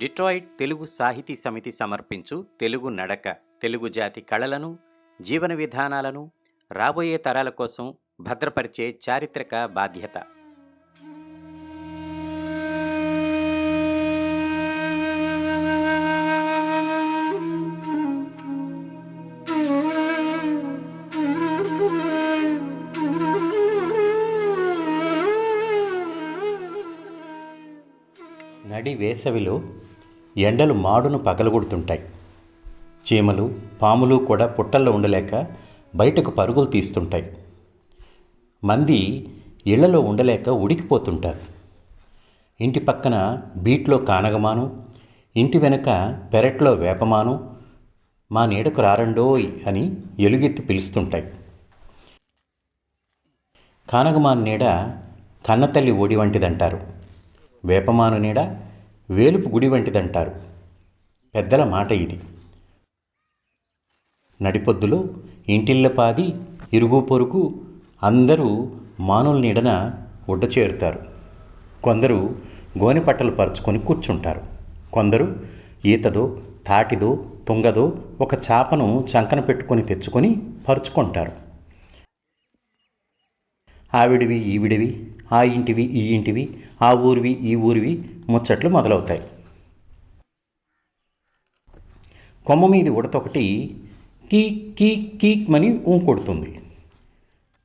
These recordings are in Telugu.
డిట్రాయిట్ తెలుగు సాహితీ సమితి సమర్పించు తెలుగు నడక తెలుగు జాతి కళలను జీవన విధానాలను రాబోయే తరాల కోసం భద్రపరిచే చారిత్రక బాధ్యత. నడి వేసవిలో ఎండలు మాడును పగలగొడుతుంటాయి. చీమలు పాములు కూడా పుట్టల్లో ఉండలేక బయటకు పరుగులు తీస్తుంటాయి. మంది ఇళ్ళలో ఉండలేక ఉడికిపోతుంటారు. ఇంటి పక్కన బీట్లో కానగమాను ఇంటి వెనుక పెరట్లో వేపమాను మా నీడకు రారండోయ్ అని ఎలుగెత్తి పిలుస్తుంటాయి. కానగమాను నీడ కన్నతల్లి ఒడి వంటిదంటారు. వేపమాను నీడ వేలుపు గుడి వంటిదంటారు. పెద్దల మాట ఇది. నడిపొద్దులో ఇంటిల్లపాది ఇరుగు పొరుగు అందరూ మానుల నీడన ఉడ్డ చేరుతారు. కొందరు గోనెపట్టలు పరుచుకొని కూర్చుంటారు. కొందరు ఈతదో తాటిదో తుంగదో ఒక చాపను చంకన పెట్టుకొని తెచ్చుకొని పరుచుకుంటారు. ఆవిడివి ఈవిడివి ఆ ఇంటివి ఈ ఇంటివి ఆ ఊరివి ఈ ఊరివి ముచ్చట్లు మొదలవుతాయి. కొమ్మ మీది ఉడతొకటి కీ కీ కీక్ మని ఊంకొడుతుంది కొడుతుంది.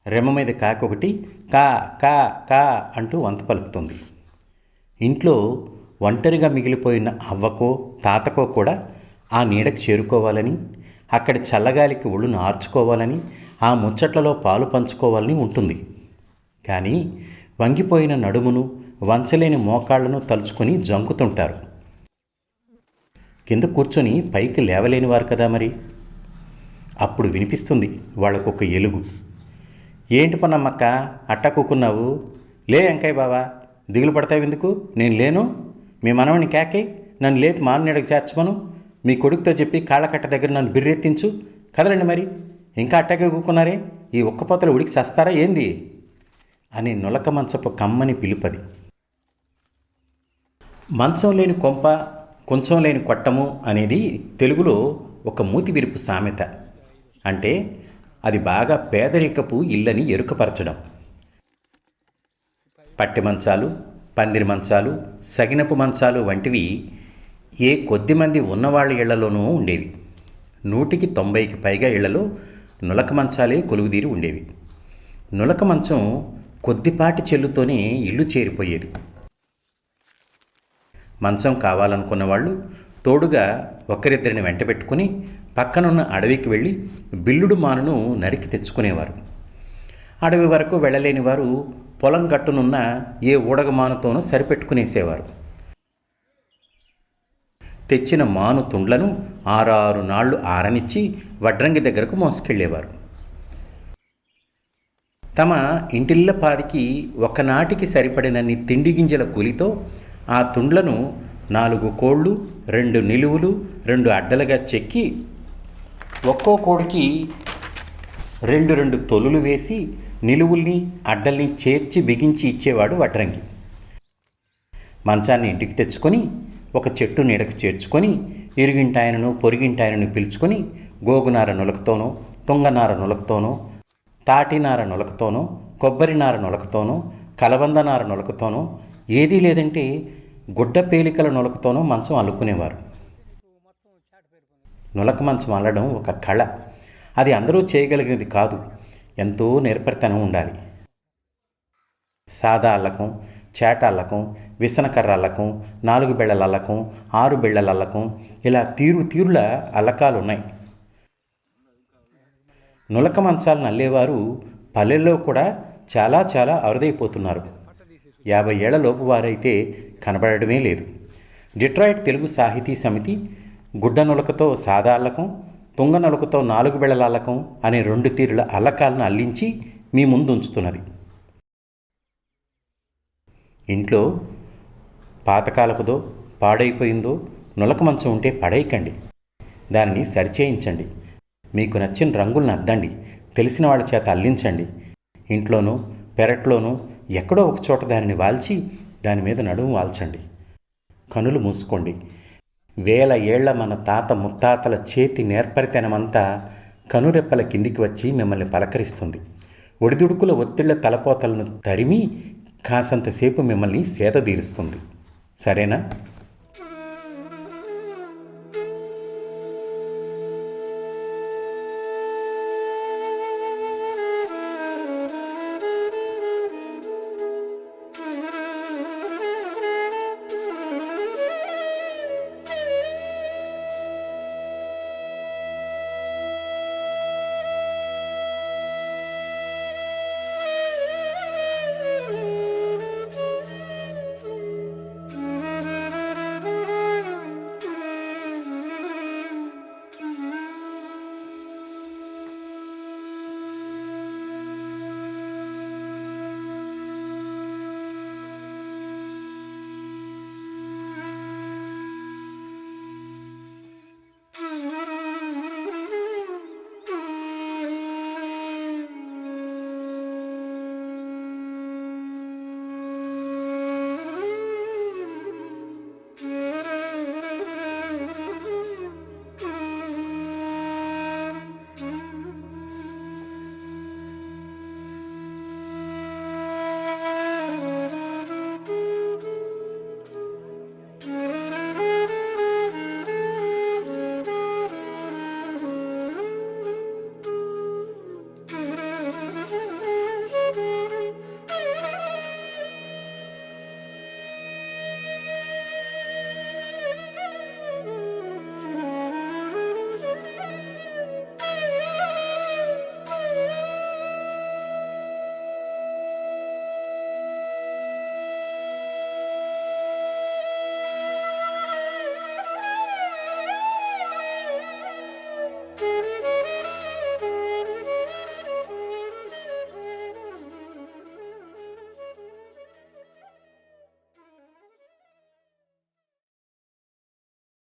రెమ్మ మీద కాకొకటి కా కా కా అంటూ వంత పలుకుతుంది. ఇంట్లో ఒంటరిగా మిగిలిపోయిన అవ్వకో తాతకో కూడా ఆ నీడకు చేరుకోవాలని అక్కడి చల్లగాలికి ఒళ్ళు నార్చుకోవాలని ఆ ముచ్చట్లలో పాలు పంచుకోవాలని ఉంటుంది. కానీ వంగిపోయిన నడుమును వంచలేని మోకాళ్ళను తలుచుకొని జంకుతుంటారు. కింద కూర్చొని పైకి లేవలేని వారు కదా మరి? అప్పుడు వినిపిస్తుంది వాళ్ళకొక ఎలుగు ఏంటి పన్నమ్మక్క అట్టా కూకున్నావు? లే వెంకయ్య బావా దిగులు పడతావు ఎందుకు? నేను లేను. మీ మనవని కేకే నన్ను లేపి మాన్నీడకు చేర్చమను. మీ కొడుకుతో చెప్పి కాళ్ళకట్ట దగ్గర నన్ను బిర్రెత్తించు. కదలండి మరి. ఇంకా అట్టకే కూకున్నారే? ఈ ఒక్కపోతలు ఉడికి సస్తారా ఏంది? అని నులక మంచపు కమ్మని పిలుపది. మంచం లేని కొంప కొంచెం లేని కొట్టము అనేది తెలుగులో ఒక మూతి విరుపు సామెత. అంటే అది బాగా పేదరికపు ఇళ్ళని ఎరుకపరచడం. పట్టె మంచాలు పందిరి మంచాలు సగినపు మంచాలు వంటివి ఏ కొద్ది మంది ఉన్నవాళ్ళ ఇళ్ళలోనూ ఉండేవి. నూటికి తొంభైకి పైగా ఇళ్ళలో నులక మంచాలే కొలువుదీరి ఉండేవి. నులక మంచం కొద్దిపాటి చెల్లుతోనే ఇల్లు చేరిపోయేది. మంచం కావాలనుకున్న వాళ్ళు తోడుగా ఒకరిద్దరిని వెంట పెట్టుకుని పక్కనున్న అడవికి వెళ్ళి బిల్లుడు మానును నరికి తెచ్చుకునేవారు. అడవి వరకు వెళ్ళలేని వారు పొలం గట్టునున్న ఏ ఊడగమానుతోనూ సరిపెట్టుకునేసేవారు. తెచ్చిన మాను తుండ్లను ఆరారు నాళ్ళు ఆరనిచ్చి వడ్రంగి దగ్గరకు మోసుకెళ్ళేవారు. తమ ఇంటిళ్ళ పాదికి ఒకనాటికి సరిపడినన్ని తిండి గింజల కూలితో ఆ తుండ్లను నాలుగు కోళ్ళు రెండు నిలువులు రెండు అడ్డలుగా చెక్కి ఒక్కో కోడికి రెండు రెండు తొలులు వేసి నిలువుల్ని అడ్డల్ని చేర్చి బిగించి ఇచ్చేవాడు వడ్రంగి. మంచాన్ని ఇంటికి తెచ్చుకొని ఒక చెట్టు నీడకు చేర్చుకొని ఇరుగింటాయనను పొరిగింటాయనను పిలుచుకొని గోగునార నులకతోనో తుంగనార నులకతోనో తాటినార నొలకతోనూ కొబ్బరినార నొలకతోనూ కలబందనార నొలకతోనూ ఏదీ లేదంటే గుడ్డ పేలికల నొలకతోనూ మంచం అల్లుకునేవారు. నులక మంచం అల్లడం ఒక కళ. అది అందరూ చేయగలిగినది కాదు. ఎంతో నేర్పరితనం ఉండాలి. సాదా అల్లకం చేట అల్లకం విసనకర్ర అల్లకం నాలుగు బిళ్ళల అల్లకం ఆరు బిళ్ళల అల్లకం ఇలా తీరు తీరుల అల్లకాలు ఉన్నాయి నులక మంచాలను అల్లేవారు పల్లెల్లో కూడా చాలా చాలా అరుదైపోతున్నారు. యాభై ఏళ్ళలోపు వారైతే కనబడడమే లేదు. డిట్రాయిట్ తెలుగు సాహితీ సమితి గుడ్డ నులకతో సాదాల్లకం తుంగ నులకతో నాలుగు బిళ్ళల అనే రెండు తీరుల అల్లకాలను అల్లించి మీ ముందు ఉంచుతున్నది ఇంట్లో పాతకాలపుదో పాడైపోయిందో నులక మంచం ఉంటే పడేయకండి. దానిని సరిచేయించండి. మీకు నచ్చిన రంగులను అద్దండి. తెలిసిన వాళ్ళ చేత అల్లించండి. ఇంట్లోనూ పెరట్లోనూ ఎక్కడో ఒక చోట దానిని వాల్చి దాని మీద నడుము వాల్చండి. కనులు మూసుకోండి. వేల ఏళ్ళ మన తాత ముత్తాతల చేతి నేర్పరితనమంతా కనురెప్పల కిందికి వచ్చి మిమ్మల్ని పలకరిస్తుంది. ఒడిదుడుకుల ఒత్తిళ్ళ తలపోతలను తరిమి కాసంతసేపు మిమ్మల్ని సేద తీరుస్తుంది. సరేనా?